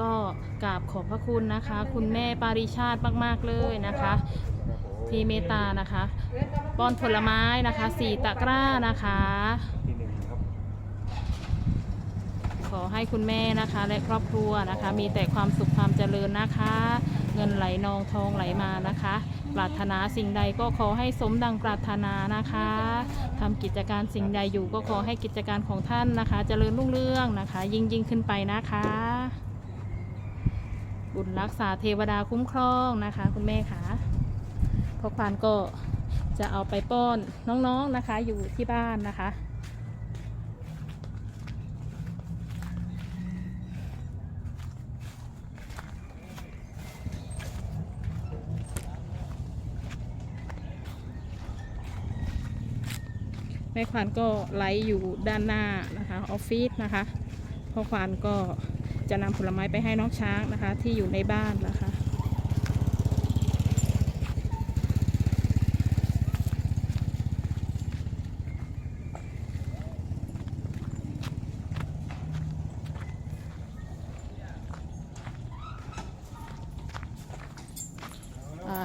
ก็กราบขอบพระคุณนะคะ คุณแม่ปาริชาติมากๆเลยนะคะที่เมตตานะคะป้อนผลไม้นะคะสี่ตะกร้านะคะ ขอให้คุณแม่นะคะและครอบครัวนะคะ มีแต่ความสุขความเจริญนะคะ เงินไหลนองทองไหลมานะคะ ปรารถนาสิ่งใดก็ขอให้สมดังปรารถนานะคะทำกิจการสิ่งใดอยู่ก็ขอให้กิจการของท่านนะคะ เจริญรุ่งเรืองนะคะ ยิ่งยิ่งขึ้นไปนะคะ บุญรักษาเทวดาคุ้มครองนะคะ คุณแม่คะพ่อควานก็จะเอาไปป้อนน้องๆนะคะ อยู่ที่บ้านนะคะ แม่ควานก็ไลฟ์อยู่ด้านหน้านะคะออฟฟิศนะคะพ่อควานก็ จะนำผลไม้ไปให้น้องช้างนะคะ ที่อยู่ในบ้านนะคะ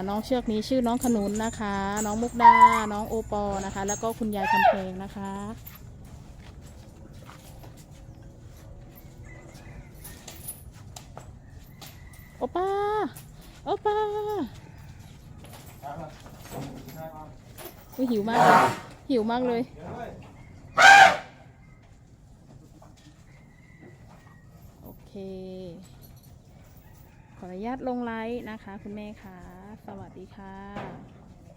น้องเชือกนี้ชื่อน้องขนุนนะคะ น้องมุกดา น้องโอปอนะคะ แล้วก็คุณยายคำเพลงนะคะ อป้าโอป้าอุ้ยหิวมากเลยหิวมากเลย โอเค ขออนุญาตลงไลฟ์นะคะ คุณแม่คะสวัสดีค่ะ